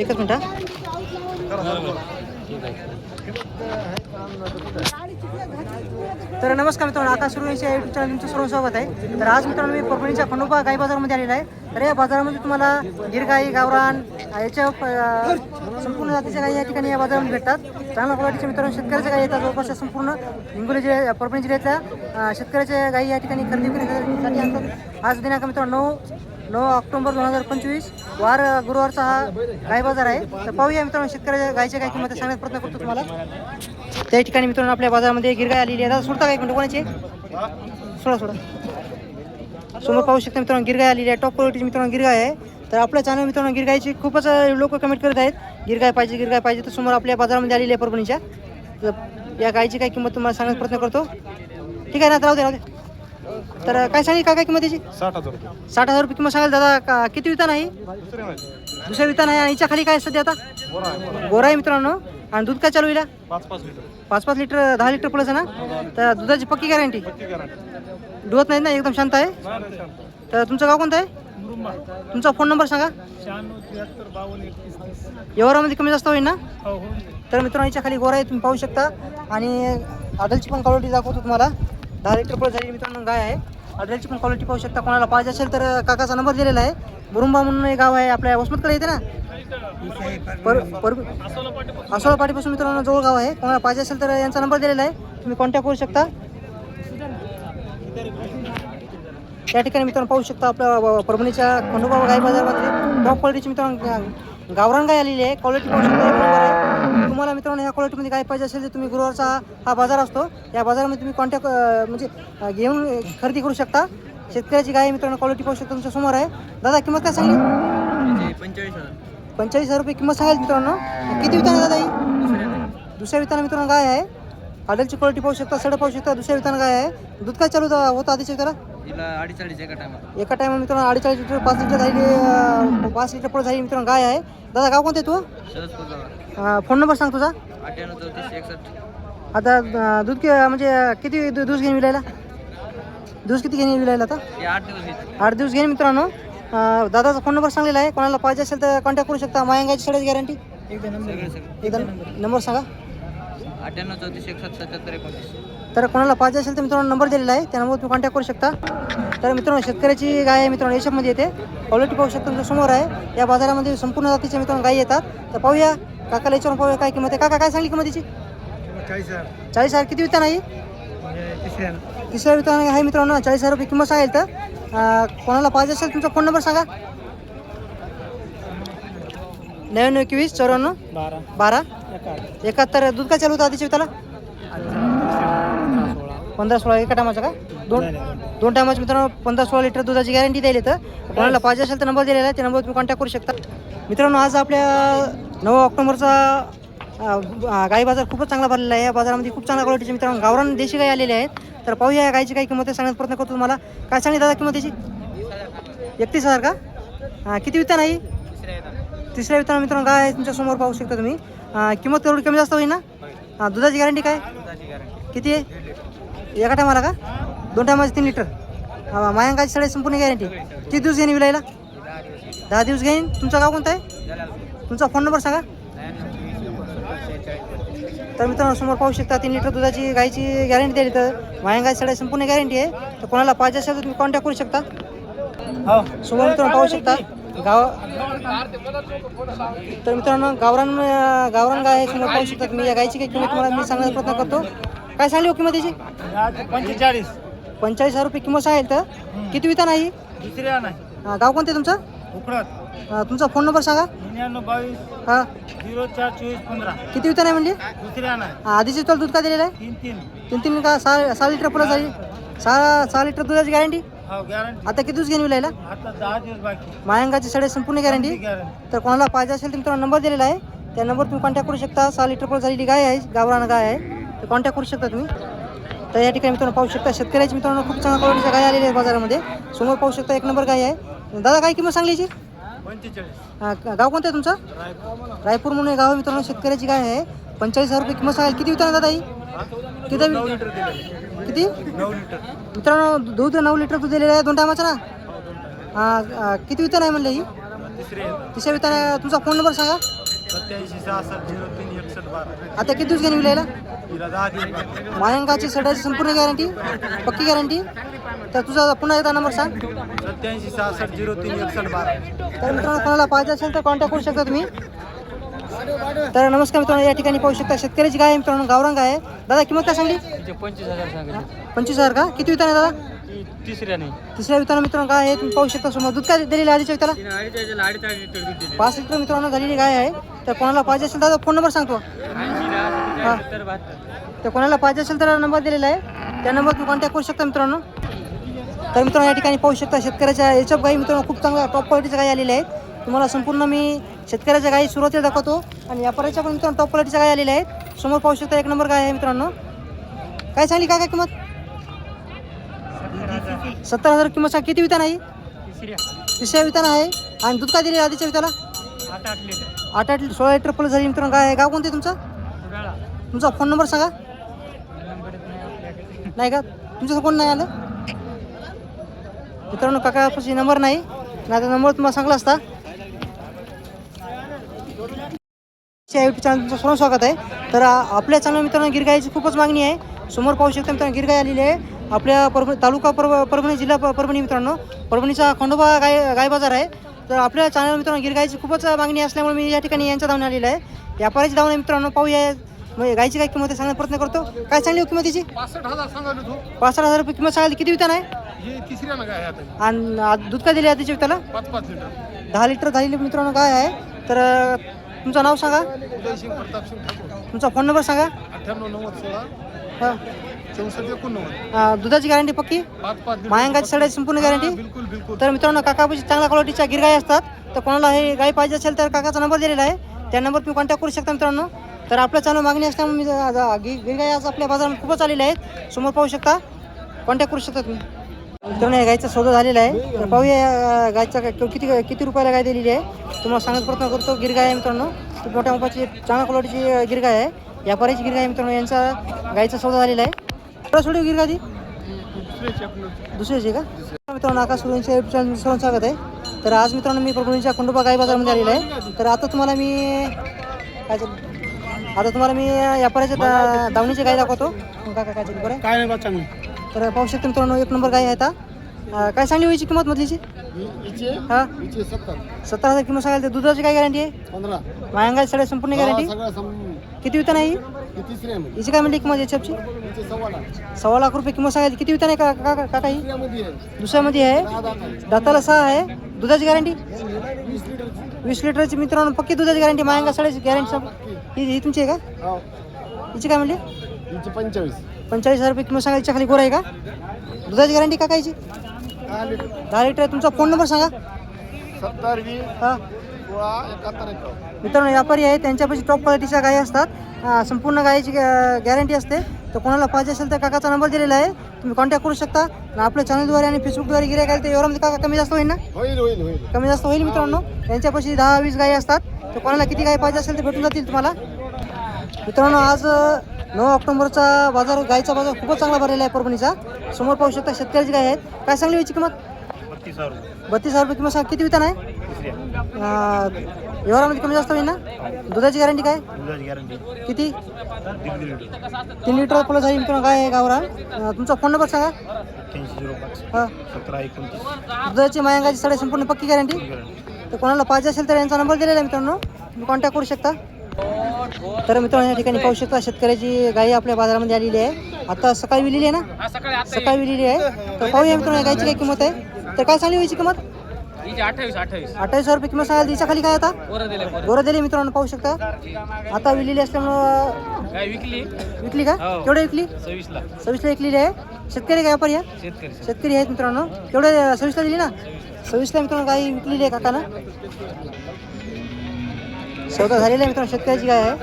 एकच मिनिट तर नमस्कार मित्रांनो आकाश सुरवेशी युट्यूब चॅनल तुमचं सर्व स्वागत आहे. तर आज मित्रांनो मी परभणीच्या खंडोबा गाई बाजारामध्ये आलेला आहे. तर या बाजारामध्ये तुम्हाला गिरगाई गावरान याच्या संपूर्ण जातीच्या गाई या ठिकाणी या बाजारामध्ये भेटतात. चांगल्या क्वालिटीच्या मित्रांनो शेतकऱ्याच्या गाई येतात जवळपास संपूर्ण हिंगोली जिल्ह्या परभणी जिल्ह्यातल्या शेतकऱ्याच्या गाई या ठिकाणी खरेदी विक्रीसाठी आणतात. आज दिनांक मित्रांनो नऊ नऊ ऑक्टोबर दोन हजार पंचवीस वार गुरुवारचा हा गाय बाजार आहे. तर पाहूया मित्रांनो शेतकऱ्याच्या गायच्या काय किंमत सांगण्याचा प्रयत्न करतो तुम्हाला. त्या ठिकाणी मित्रांनो आपल्या बाजारामध्ये गिरगाय आलेली आहे. दादा सोडता काय मिनिट? कोणाचे? सोडा सोडा. समोर पाहू शकता मित्रांनो गिरगाय आलेली आहे. टॉप क्वालिटीची मित्रांनो गिरगाय आहे. तर आपल्या चॅनल मित्रांनो गिरगायची खूपच लोक कमेंट करत आहेत. गिरगाय पाहिजे गिरगाय पाहिजे. तर समोर आपल्या बाजारामध्ये आलेली आहे परभणीच्या. या गायची काय किंमत तुम्हाला सांगण्याचा प्रयत्न करतो. ठीक आहे ना राहू दे राहू दे. तर काय सांगली काय काय किंमत याची? साठ हजार रुपये. साठ हजार रुपये किंमत सांगाल दादा. का किती वितान आहे दुसरे नाही. दुसऱ्या वितान आहे आणि हिच्या खाली काय सध्या आता? बरं आहे बरं. आहे. गोरा आहे मित्रांनो. आणि दूध काय चालू हिला? पाच पाच लिटर. पाच पाच लिटर दहा लिटर प्लस आहे ना? तर दुधाची पक्की गॅरंटी? गॅरंटी. डुवत नाही ना? एकदम शांत आहे? नाही नाही शांत तर तुमचं गाव कोणतं आहे? मुरुंबा. तुमचा फोन नंबर सांगा. शहाण्णव त्र्याहत्तर बावन्न एकतीस तीस. व्यवहारामध्ये कमी जास्त होईल ना? हो हो तर मित्रांनो याच्या खाली गोरा आहे तुम्ही पाहू शकता. आणि आदलची पण क्वालिटी दाखवतो तुम्हाला. दहा लिटर प्लस झाली मित्रांनो गाय आहे. अड्रेसची पण क्वालिटी पाहू शकता. कोणाला पाहिजे असेल तर काकाचा नंबर दिलेला आहे. बुरुंबा म्हणून एक गाव आहे आपल्या वसमतकडे येते ना? पर पर आसोळा पाठीपासून मित्रांनो जवळ गाव आहे. कोणाला पाहिजे असेल तर यांचा नंबर दिलेला आहे. तुम्ही कॉन्टॅक्ट करू शकता. त्या ठिकाणी मित्रांनो पाहू शकता आपल्या परभणीच्या खंडोबा गाय बाजारमध्ये. टॉप क्वालिटीची मित्रांनो गावरान गाय आलेली आहे. क्वालिटी पाहू शकता एक नंबर आहे. तुम्हाला मित्रांनो ह्या क्वालिटीमध्ये काय पाहिजे असेल तर तुम्ही गुरुवारचा हा बाजार असतो. या बाजारामध्ये तुम्ही कॉन्टॅक्ट म्हणजे घेऊन खरेदी करू शकता. शेतकऱ्याची गाय मित्रांनो क्वालिटी पाहू शकता तुमच्यासमोर आहे. दादा किंमत काय सांगली? पंचेचाळीस हजार पंचेचाळीस हजार रुपये किंमत सांगाल मित्रांनो. किती वितान दादा ही? दुसऱ्या विताना मित्रांनो गाय आहे. हॉटेलची क्वालिटी पाहू शकता सडं पाहू शकता दुसऱ्या विताना गाय आहे. दूध काय चालू होतं आधीच्या विताला तिला अडीच अडीच एका टायमाला एका टायमा मित्रांनो अडीचाळीस लिटर पाच लिटर झाली अं, पाच लिटर पुढे झाली मित्रांनो गाय आहे. दादा गाव कोणतं आहे तू? अं, फोन नंबर सांग तुझा. अठ्ठ्याण्णव चौतीस एकसष्ट. आता अं, दूध कि- म्हणजे किती दु- दूध घेऊन विलायला? दूध किती घेणे विलायला आता? हे आठ दिवस येते आठ दिवस घेईन मित्रांनो. अं, दादाचा फोन नंबर सांगलेला आहे. कोणाला पाहिजे असेल तर कॉन्टॅक्ट करू शकता. मायंगाची सगळ्याची गॅरंटी सगळे सगळे. एकदा नंबर सांगा. अठ्ठ्याण्णव चौतीस एकसष्ट सत्याहत्तर एकोणतीस. तर कोणाला पाहिजे असेल तर मित्रांनो नंबर दिलेला आहे त्या तुम्ही कॉन्टॅक्ट करू शकता. तर मित्रांनो शेतकऱ्याची गाय आहे मित्रांनो याच्यामध्ये येते. क्वालिटी पाहू शकता तुमच्यासमोर आहे. या बाजारामध्ये संपूर्ण जातीच्या मित्रांनो गाय येतात. तर पाहूया काकाला याच्यावर पाहूया काय किंमत आहे. काका काय सांगली किंमत चाळीस हजार. चाळीस हजार किती वितान नाही तिसऱ्या तिसऱ्या आहे मित्रांनो. चाळीस हजार रुपये किंमत सांगेल तर. कोणाला पाहिजे असेल तुमचा फोन नंबर सांगा. नव्याण्णव एकवीस चौऱ्याण्णव बारा. बारा एकाहत्तर. दूध काय चालू होतं आधीच्या वित्ताला पंधरा सोळा एका टायमाचं का? दोन दोन टायमाचं मित्रांनो पंधरा सोळा लिटर दुधाची गॅरंटी द्यायला तर. कोणाला पाहिजे असेल तर नंबर दिलेला आहे त्या नंबर तुम्ही कॉन्टॅक्ट करू शकता. मित्रांनो आज आपल्या नऊ ऑक्टोबरचा गाई बाजार खूपच चांगला भरलेला आहे. या बाजारामध्ये खूप चांगल्या क्वालिटीचे मित्रांनो गावरान देशी गाई आलेले आहेत. तर पाहूया या गायची काही किंमत आहे सांगण्याचा प्रयत्न करतो तुम्हाला. काय सांगितलं दादा किंमत त्याची एकतीस हजार का? अं, किती वित्ता नाही तिसऱ्या वित्ताना मित्रांनो गाय आहे तुमच्यासमोर पाहू शकता तुम्ही. किंमत तेवढी कमी जास्त होईल ना? अं, दुधाची गॅरंटी काय? दुधाची गॅरंटी किती आहे? एका टायमाला का? दोन टायमाचे तीन लिटर हा, मायांकाची सगळे संपूर्ण गॅरंटी किती दिवस घेईन विलायला? दहा दिवस घेईन. तुमचं गाव कोणतं आहे? तुमचा फोन नंबर सांगा. तर मित्रांनो समोर पाहू शकता तीन लिटर दुधाची गायची गॅरंटी दिली तर. मायांगाची सगळ्या संपूर्ण गॅरंटी आहे. तर कोणाला पाहिजे असेल तर तुम्ही कॉन्टॅक्ट करू शकता. हो. समोर मित्रांनो पाहू शकता गाव तर मित्रांनो गावरान गावरान गाय समोर पाहू शकता तुम्ही. या गायची काही किंमत तुम्हाला मी सांगण्याचा प्रयत्न करतो. काय सांगली हो किंमत त्याची पंचेचाळीस. पंचेचाळीस हजार रुपये किंमत सांगेल तर? किती विता नाही दुसऱ्या नाही. गाव कोणतं तुमचं? उकळत अं, तुमचा फोन नंबर सांगा. निन्याण्णव बावीस. हा. झिरो चार चोवीस पंधरा. किती विता नाही म्हणजे दुसऱ्या नाही. आधीचे तुला दूध का दिलेलं आहे? तीन तीन. तीन तीन का सहा सहा लिटर पुढे झाली? सहा सहा लिटर दुधाची गॅरंटी हो गॅरंटी आता किती दिवस घेऊन विलायला? आता दहा दिवस बाकी. मायंगाची सडे संपूर्ण गॅरंटी गॅरंटी तर कोणाला पाहिजे असेल तर मित्रांनो नंबर दिलेला आहे. त्या नंबर तुम्ही कॉन्टॅक्ट करू शकता. सहा लिटर पुढे झालेली गाय आहे गावरान गाय आहे. तर कॉन्टॅक्ट करू शकता तुम्ही. तर या ठिकाणी मित्रांनो पाहू शकता शेतकऱ्याची मित्रांनो खूप चांगल्या क्वालिटीच्या गाय आलेल्या आहेत बाजारामध्ये. समोर पाहू शकता एक नंबर गाय आहे. दादा काय किंमत सांगली याची? पंचेचाळीस. अं, गाव कोणतं आहे तुमचं? रायपूर. म्हणून गाव आहे मित्रांनो शेतकऱ्याची गाय आहे. पंचेचाळीस हजार रुपये किंमत सांगाल किती विचार दादा ही? किती किती? मित्रांनो दूध नऊ लिटर दूध दिलेलं आहे. दोन टायमाचं ना? हा, अं, किती विचार आहे म्हणलं ही? तिसऱ्या विताना तुमचा फोन नंबर सांगा. आता किती दिवस घेऊन विलायला? मायंगाची सडाची संपूर्ण गॅरंटी पक्की गॅरंटी तर तुझा पुन्हा एकदा नंबर सांग. सत्याऐंशी सहासष्ट झिरो तीन एकसष्ट बारा. तर मित्रांनो कोणाला पाहिजे असेल तर कॉन्टॅक्ट करू शकता तुम्ही. तर नमस्कार मित्रांनो या ठिकाणी पाहू शकता शेतकऱ्याची गाय मित्रांनो गावरंग आहे. दादा किंमत काय सांगली? पंचवीस हजार सांगितले. पंचवीस हजार का? किती वितान आहे दादा? तिसऱ्या नाही तिसऱ्या विताना मित्रांनो गाय आहे. तुम्ही पाहू शकता समोर. दूध काय दिलेलं आधीच्या विताला पाच लिटर मित्रांनो झालेली गाय आहे. तर कोणाला पाहिजे असेल तर फोन नंबर सांगतो. हा. तर कोणाला पाहिजे असेल तर नंबर दिलेला आहे. त्या नंबर तुम्ही कॉन्टॅक्ट करू शकता मित्रांनो. तर मित्रांनो या ठिकाणी पाहू शकता शेतकऱ्याच्या याच्या गाई मित्रांनो खूप चांगल्या टॉप क्वालिटीच्या गाई आलेल्या आहेत. तुम्हाला संपूर्ण मी शेतकऱ्याच्या गाई सुरुवातीला दाखवतो आणि व्यापाऱ्याच्या पण मित्रांनो टॉप क्वालिटीच्या गाई आलेल्या आहेत. समोर पाहू शकता एक नंबर गाय आहे मित्रांनो. काय सांगली काय काय किंमत? सत्तर हजार किंमत सांग. किती वितान आहे? तिसऱ्या वितान आहे. आणि दूध काय दिले आधीच्या विताला? आठ आठ लिटर. आठ आठ सोळा लिटर प्लस झाली मित्रांनो गाय आहे. गाव कोणते तुमचं? तुमचा फोन नंबर सांगा. नाही का? तुमचं कोण नाही आलं. मित्रांनो काकापाशी नंबर नाही. नाही तर नंबर तुम्हाला सांगला असता. यूट्यूब चॅनल तुमचं सर्व स्वागत आहे. तर आपल्या चांगल्या मित्रांनो गिरगाईची खूपच मागणी आहे. समोर पाहू शकता मित्रांनो गिरगाई आलेली आहे. आपल्या परभणी तालुका परभ परभणी जिल्हा परभणी मित्रांनो. परभणीचा खंडोबा गाय गाय बाजार आहे. तर आपल्या चॅनल मित्रांनो गिरगाईची खूपच मागणी असल्यामुळे मी या ठिकाणी यांच्या धावून आलेलं आहे. व्यापाऱ्याची धावून मित्रांनो पाहूया. म्हणजे गायची काय किंमत आहे प्रयत्न करतो? काय चांगली हो किंमतीची पासष्ट हजार सांगायला तू. पासष्ट हजार रुपये किंमत सांगायला किती वितान आहे? हे तिसऱ्या ना काय आता. आणि दूध काय दिले विताला? पाच पाच लिटर. दहा लिटर झालेली मित्रांनो काय आहे. तर अं, तुमचं नाव सांगा. उदय सिंग प्रताप सिंग ठाकूर. तुमचा फोन नंबर सांगा. अठ्ठ्याण्णव नव्वद सोळा. हां. चौसष्ट एकोणनव्वद. अं, दुधाची गॅरंटी पक्की? पाच पाच लिटर. मायंगाची सगळ्याची संपूर्ण गॅरंटी बिलकुल बिलकुल. तर मित्रांनो काकापाशी चांगल्या क्वालिटीच्या गिरगाई असतात. तर कोणाला हे गाय पाहिजे असेल तर काकाचा नंबर दिलेला आहे. त्या नंबर तुम्ही कॉन्टॅक्ट करू शकता मित्रांनो. तर आपल्या चालू मागणी असल्यामुळे मी आज- गिरगाई आज आपल्या बाजारात खूपच आलेल्या आहेत. समोर पाहू शकता. कॉन्टॅक्ट करू शकता तुम्ही मित्रांनो या गायचा सौदा झालेला आहे. तर पाहूया या गायचा किती किती रुपयाला गाय दिलेली आहे. तुम्हाला सांगत प्रयत्न करतो गिरगाय आहे मित्रांनो. खूप मोठ्या मापाची चांगल्या क्वालिटीची गिरगाय आहे. व्यापाऱ्याची गिरगाय मित्रांनो यांचा गायचा सौदा झालेला आहे. कुठं सोडू गिरगा ती दुसऱ्याची का? मित्रांनो आकाश सुरूंच्या युट्यूब चॅनल सर्व स्वागत आहे. तर आज मित्रांनो मी प्रभूंच्या खंडोबा गाई बाजारमध्ये आलेलो आहे. तर आता तुम्हाला मी काय आता तुम्हाला मी व्यापाऱ्याच्या दावणीची गाय दाखवतो. काका काय चालू बरं आहे? काय नाही बा चांगली. तर पाहू शकतो मित्रांनो एक नंबर गाय आहे आता. अं, काय सांगली व्हायची किंमत मधलीची हिचे? हां? हिचे सत्तर. सत्तर हजार किंमत सांगाल तर दुधाची काय गॅरंटी आहे? पंधरा. मायंगाची सगळ्या संपूर्ण गॅरंटी सगळं सम किती वितान आहे ही? ही तिसऱ्या मध्ये हिची काय म्हणली किंमत याच्याची हिचे सव्वा लाख. सव्वा लाख रुपये किंमत सांगायची. किती वितान आहे का काका काका ही? तिसऱ्यामध्ये आहे. दुसऱ्यामध्ये आहे? दहा दात आहे. दाताला सहा आहे. दुधाची गॅरंटी वीस लिटरची. वीस लिटरची मित्रांनो पक्की दुधाची गॅरंटी मायंगा साडेची गॅरंटी सब ही ही तुमची आहे का? हो. हिची काय म्हणली? हिचे पंचेचाळीस. पंचेचाळीस हजार रुपये किंमत सांगायची खाली गोर आहे का? दुधाची गॅरंटी का कायची? दहा लिटर. दहा लिटर. तुमचा फोन नंबर सांगा. सत्तर वीस हां. सोळा एकाहत्तर एकावन्न. मित्रांनो व्यापारी आहे त्यांच्यापाशी टॉप क्वालिटीच्या गायी असतात. अं, संपूर्ण गायीची गॅरंटी असते. तर कोणाला पाहिजे असेल तर काकाचा नंबर दिलेला आहे. तुम्ही कॉन्टॅक्ट करू शकता. आणि आपल्या चॅनलद्वारे आणि फेसबुकद्वारे गिरायक आले तर एवढ्यामध्ये काका कमी जास्त होईल ना? होईल होईल होईल. कमी जास्त होईल मित्रांनो. त्यांच्यापाशी दहा वीस गायी असतात. तर कोणाला किती गाय पाहिजे असेल ते भेटून जातील तुम्हाला. मित्रांनो आज नऊ ऑक्टोबरचा बाजार गायचा बाजार खूपच चांगला भरलेला आहे परभणीचा. समोर पाहू शकता शेतकऱ्याची गाय आहेत. काय सांगली याची किंमत? बत्तीस हजार रुपये. किंमत सांग. किती वितान आहे? व्यवहारामध्ये कमी जास्त होईल ना? दुधाची गॅरंटी काय? किती? तीन लिटर प्लस आहे मित्रांनो गाय आहे गावरान अ, तुमचा फोन नंबर सांगा. हां. दुधाची मायांगाची साडे संपूर्ण पक्की गॅरंटी तर कोणाला पाहिजे असेल तर यांचा नंबर दिलेला आहे मित्रांनो. तुम्ही कॉन्टॅक्ट करू शकता. तर मित्रांनो या ठिकाणी पाहू शकता शेतकऱ्याची गाई आपल्या बाजारामध्ये आलेली आहे. आता सकाळी विलेली आहे ना? सकाळी विलेली आहे. तर पाहूया मित्रांनो या गायची काय किंमत आहे. तर काय सांगली व्हायची किंमत? अठ्ठावीस हजार रुपये किंमत सांगाल तिच्या खाली काय आता? बरं दिले गोरं दिली मित्रांनो पाहू शकता. आता विलेली असल्यामुळं विकली. विकली का? हो. केवढे विकली? सव्वीसला. सव्वीसला विकलेली आहे. शेतकरी काय व्यापारी शेतकरी. शेतकरी आहेत मित्रांनो. केवढे सव्वीसला दिली ना? सव्वीसला मित्रांनो गाई विकलेली आहे काकानं. सौदा झालेला आहे मित्रांनो शेतकऱ्याची गाय आहे.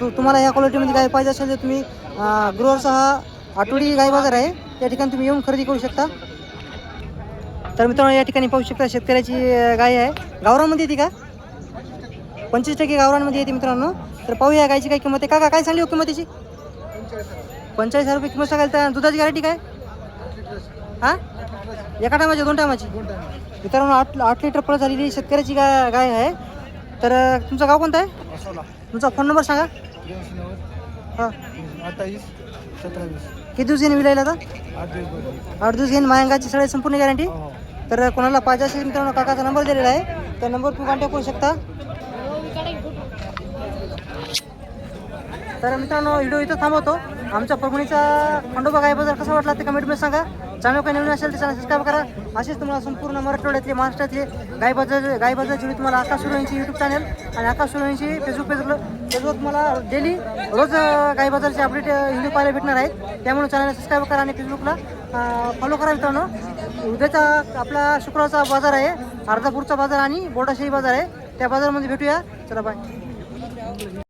तू तुम्हाला या क्वालिटीमध्ये गाय पाहिजे असेल तर तुम्ही गृहरचा हा आठवडी गाय बाजार आहे. त्या ठिकाणी तुम्ही येऊन खरेदी करू शकता. तर मित्रांनो या ठिकाणी पाहू शकता शेतकऱ्याची गाय आहे. गावरामध्ये येते का? पंचवीस टक्के गावरांमध्ये येते मित्रांनो. तर पाहूया गायची काय किंमत आहे. काका काय सांगली हो किंमत त्याची पंचेचाळीस हजार रुपये किंमत सांगाल तर दुधाची गॅरंटी काय? हां? एका टायमाची दोन टायमाची? मित्रांनो आठ आठ लिटर पळ झालेली शेतकऱ्याची गाय गाय आहे. तर तुमचं गाव कोणतं आहे? असोला तुमचा फोन नंबर सांगा. हां. अठ्ठावीस. सत्तावीस. किती दिवस येईन विलायला आता? आठ दिवस आठ दिवस येईन मायंगाची सगळी संपूर्ण गॅरंटी हो तर कोणाला पाहिजे असेल मित्रांनो काकाचा नंबर दिलेला आहे. त्या नंबर तुम्ही कॉन्टॅक्ट करू शकता. तर मित्रांनो व्हिडिओ इथं थांबवतो. आमच्या परभणीचा खंडोबा गाय बाजार कसा वाटला ते कमेंटमध्ये सांगा. चॅनल काही नवीन असेल तर चॅनल सबस्क्राईब करा. असेच तुम्हाला संपूर्ण मराठवाड्यातले महाराष्ट्रातले गाय बाजार गाय बाजारची तुम्हाला आकाश सुरवांची यूट्यूब चॅनल आणि आकाश सुरवांची फेसबुक पेजवर फेसबुक तुम्हाला डेली रोज अं, गाय बाजारचे अपडेट व्हिडिओ पाहायला भेटणार आहेत. त्यामुळे चॅनल सबस्क्राईब करा आणि फेसबुकला फॉलो करा मित्रांनो. उद्याचा आपला शुक्रवारचा बाजार आहे. अर्धापूरचा बाजार आणि बोटाशाही बाजार आहे. त्या बाजारामध्ये भेटूया. चला बाय